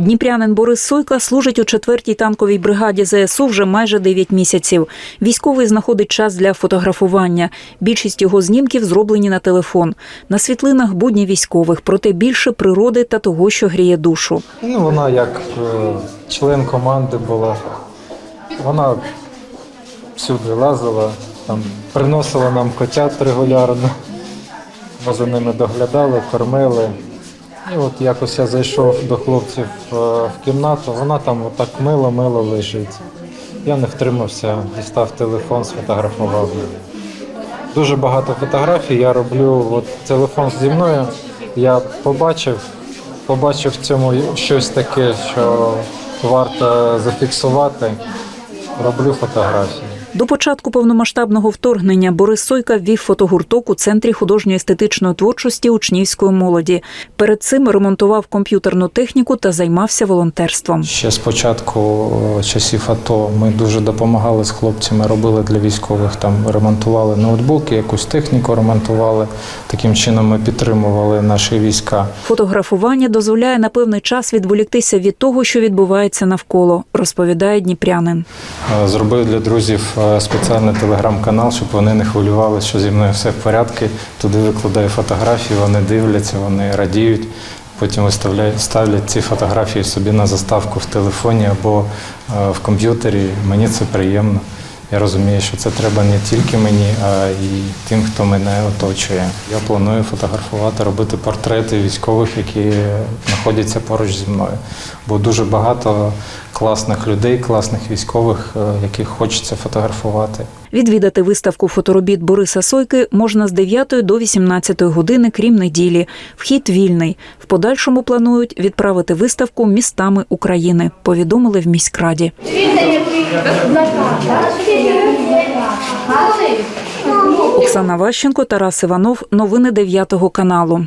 Дніпрянин Борис Сойка служить у 4-й танковій бригаді ЗСУ вже майже 9 місяців. Військовий знаходить час для фотографування. Більшість його знімків зроблені на телефон. На світлинах будні військових, проте більше природи та того, що гріє душу. Ну, вона як е, член команди була. Вона всюди лазила, там, приносила нам котят регулярно. Ми за ними доглядали, кормили. І от якось я зайшов до хлопців е, в кімнату, вона там отак мило-мило лежить. Я не втримався, дістав телефон, сфотографував. Дуже багато фотографій я роблю. От телефон зі мною. Я побачив, побачив в цьому щось таке, що варто зафіксувати. Роблю фотографії. До початку повномасштабного вторгнення Борис Сойка ввів фотогурток у центрі художньо-естетичної творчості учнівської молоді. Перед цим ремонтував комп'ютерну техніку та займався волонтерством. Ще з початку е, часів АТО ми дуже допомагали з хлопцями, робили для військових там ремонтували ноутбуки, якусь техніку ремонтували. Таким чином ми підтримували наші війська. Фотографування дозволяє на певний час відволіктися від того, що відбувається навколо, розповідає дніпрянин. Е, Зробив для друзів спеціальний телеграм-канал, щоб вони не хвилювалися, що зі мною все в порядку. Туди викладаю фотографії, вони дивляться, вони радіють. Потім виставляють, ставлять ці фотографії собі на заставку в телефоні або е, в комп'ютері. Мені це приємно. Я розумію, що це треба не тільки мені, а й тим, хто мене оточує. Я планую фотографувати, робити портрети військових, які знаходяться поруч зі мною. Бо дуже багато класних людей, класних військових, е, яких хочеться фотографувати. Відвідати виставку фоторобіт Бориса Сойки можна з 9 до 18 години, крім неділі. Вхід вільний. В подальшому планують відправити виставку містами України. Повідомили в міськраді. Оксана Ващенко, Тарас Іванов. Новини 9 каналу.